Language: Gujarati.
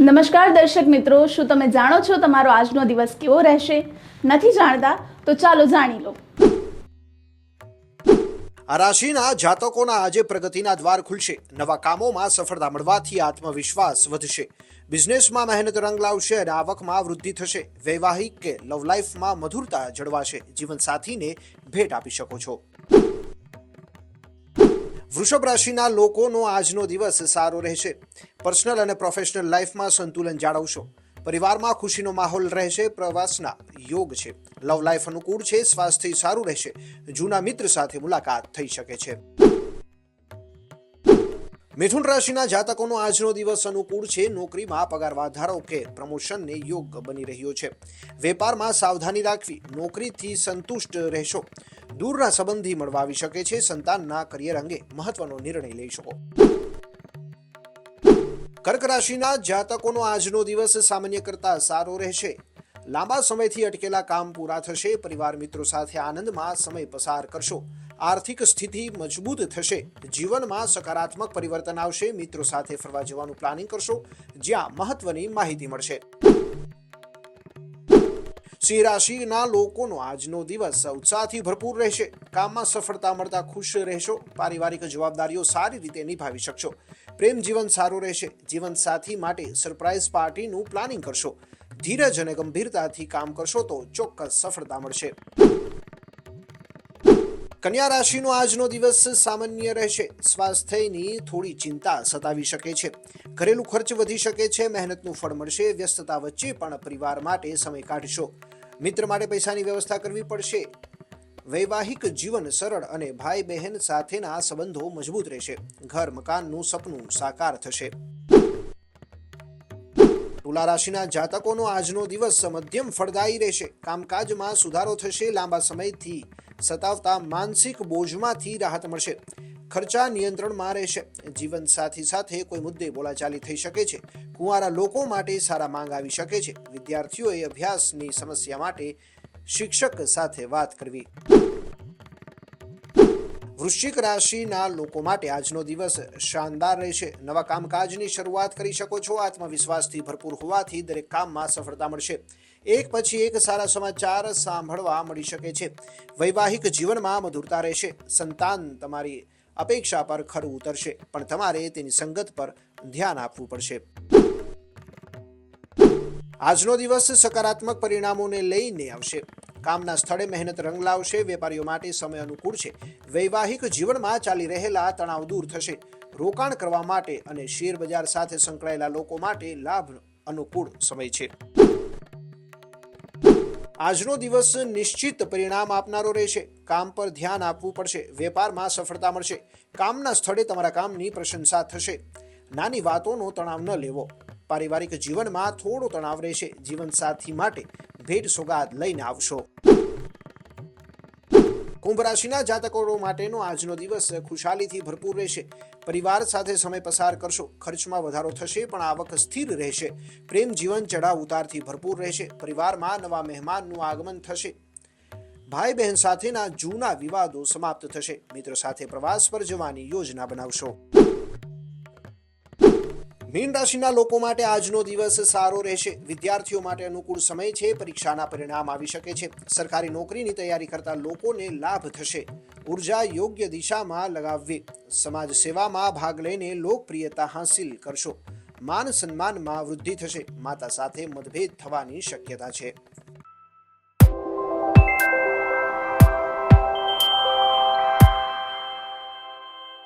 નમસ્કાર દર્શક મિત્રો, શું તમે જાણો છો તમારો આજનો દિવસ કેવો રહેશે? નથી જાણતા તો ચાલો જાણી લો. આ રાશિના જાતકોના આજે પ્રગતિના દ્વાર ખુલશે. નવા કામોમાં સફળતા મળવાથી આત્મવિશ્વાસ વધશે. બિઝનેસમાં મહેનત રંગ લાવશે અને આવકમાં વૃદ્ધિ થશે. વૈવાહિક કે લવ લાઈફમાં મધુરતા જળવાશે. જીવનસાથીને ભેટ આપી શકો છો. વૃષભ રાશિના લોકોનો આજનો દિવસ સારો રહેશે. પર્સનલ અને પ્રોફેશનલ લાઈફમાં સંતુલન જાળવશો. પરિવારમાં ખુશીનો માહોલ રહેશે, પ્રવાસના યોગ છે. લવ લાઈફ અનુકૂળ છે, સ્વાસ્થ્ય સારું રહેશે. જૂના મિત્ર સાથે મુલાકાત થઈ શકે છે. મિથુન રાશિના જાતકોનો આજનો દિવસ અનુકૂળ છે. નોકરીમાં પગાર વધારો કે પ્રમોશનને યોગ બની રહ્યો છે. વેપારમાં સાવધાની રાખવી. નોકરીથી સંતુષ્ટ રહેશો. દૂરના સંબંધી મળવા આવી શકે છે. સંતાનના કરિયર અંગે મહત્વનો નિર્ણય લઈ શકો. કર્ક રાશિના જાતકોનો આજનો દિવસ સામાન્ય કરતા સારો રહેશે. લાંબા સમયથી અટકેલા કામ પૂરા થશે. પરિવાર મિત્રો સાથે આનંદમાં સમય પસાર કરશો. આર્થિક સ્થિતિ મજબૂત થશે. જીવનમાં સકારાત્મક પરિવર્તન આવશે. મિત્રો સાથે ફરવા જવાનું પ્લાનિંગ કરશો. જ્યાં મહત્વની માહિતી મળશે. સિંહ રાશિના લોકોનો આજનો દિવસ ઉત્સાહથી ભરપૂર રહેશે. કામમાં સફળતા મળતા ખુશ રહેશો. પારિવારિક જવાબદારીઓ સારી રીતે નિભાવી શકશો. પ્રેમ જીવન સારું રહેશે. જીવન સાથી માટે સરપ્રાઇઝ પાર્ટીનું પ્લાનિંગ કરશો. ધીરજ અને ગંભીરતાથી કામ કરશો તો ચોક્કસ સફળતા મળશે. કન્યા રાશિનો આજનો દિવસ સામાન્ય રહેશે. સ્વાસ્થ્યની થોડી ચિંતા સતાવી શકે છે. ઘરેલું ખર્ચ વધી શકે છે, મહેનતનું ફળ મળશે, વ્યસ્તતા વચ્ચે પણ પરિવાર માટે સમય કાઢશો. મિત્ર માટે પૈસાની વ્યવસ્થા કરવી પડશે. વૈવાહિક જીવન સરળ અને ભાઈ બહેન સાથેના સંબંધો મજબૂત રહેશે. ઘર મકાનનું સપનું સાકાર થશે. તુલા રાશિના જાતકોનો આજનો દિવસ મધ્યમ ફળદાયી રહેશે. કામકાજમાં સુધારો થશે, લાંબા સમયથી સતાવતા માનસિક બોજમાંથી રાહત મળશે. ખર્ચા નિયંત્રણમાં રહેશે. જીવન સાથી સાથે કોઈ મુદ્દે બોલાચાલી થઈ શકે છે. કુંવારા લોકો માટે સારા માંગ આવી શકે છે. વિદ્યાર્થીઓએ અભ્યાસની સમસ્યા માટે શિક્ષક સાથે વાત કરવી. વૃશ્ચિક રાશિના લોકો માટે આજનો દિવસ શાનદાર રહેશે. નવા કામકાજની શરૂઆત કરી શકો છો. આત્મવિશ્વાસથી ભરપૂર હોવાથી દરેક કામમાં સફળતા મળશે. એક પછી એક સારા સમાચાર સાંભળવા મળી શકે છે. વૈવાહિક જીવનમાં મધુરતા રહેશે. સંતાન તમારી અપેક્ષા પર ખરું ઉતરશે, પણ તમારે તેની સંગત પર ધ્યાન આપવું પડશે. આજનો દિવસ સકારાત્મક પરિણામોને લઈને આવશે. કામના સ્થળે મહેનત રંગ લાવશે વેપારીઓ માટે સમય અનુકૂળ છે. વૈવાહિક જીવનમાં ચાલી રહેલા તણાવ દૂર થશે. રોકાણ કરવા માટે અને શેર બજાર સાથે સંકળાયેલા લોકો માટે લાભ અનુકૂળ સમય છે. આજનો દિવસ નિશ્ચિત પરિણામ આપનારો રહેશે. કામ પર ધ્યાન આપવું પડશે. વેપારમાં સફળતા મળશે. કામના સ્થળે તમારા કામની પ્રશંસા થશે. નાની વાતોનો તણાવ ન લેવો. પારિવારિક જીવનમાં થોડો તણાવ રહેશે. જીવનસાથી માટે ભેટ સોગાદ લઈને આવશો. કુંભ રાશિના જાતકો માટેનો આજનો દિવસ ખુશાલીથી ભરપૂર રહેશે. પરિવાર સાથે સમય પસાર કરશો. ખર્ચમાં વધારો થશે, પણ આવક સ્થિર રહેશે. પ્રેમ જીવન ચઢાવ ઉતારથી ભરપૂર રહેશે. પરિવારમાં નવા મહેમાનનું આગમન થશે. ભાઈ બહેન સાથેના જૂના વિવાદો સમાપ્ત થશે. મિત્ર સાથે પ્રવાસ પર જવાની યોજના બનાવશો. મીન રાશિના લોકો માટે આજનો દિવસ સારો રહેશે. વિદ્યાર્થીઓ માટે અનુકૂળ સમય છે. પરીક્ષાના પરિણામ આવી શકે છે. સરકારી નોકરીની તૈયારી કરતા લોકોને લાભ થશે. ઊર્જા યોગ્ય દિશામાં લગાવવી. સમાજ સેવામાં ભાગ લઈને લોકપ્રિયતા હાંસિલ કરશો. માન સન્માનમાં વૃદ્ધિ થશે. માતા સાથે મતભેદ થવાની શક્યતા છે.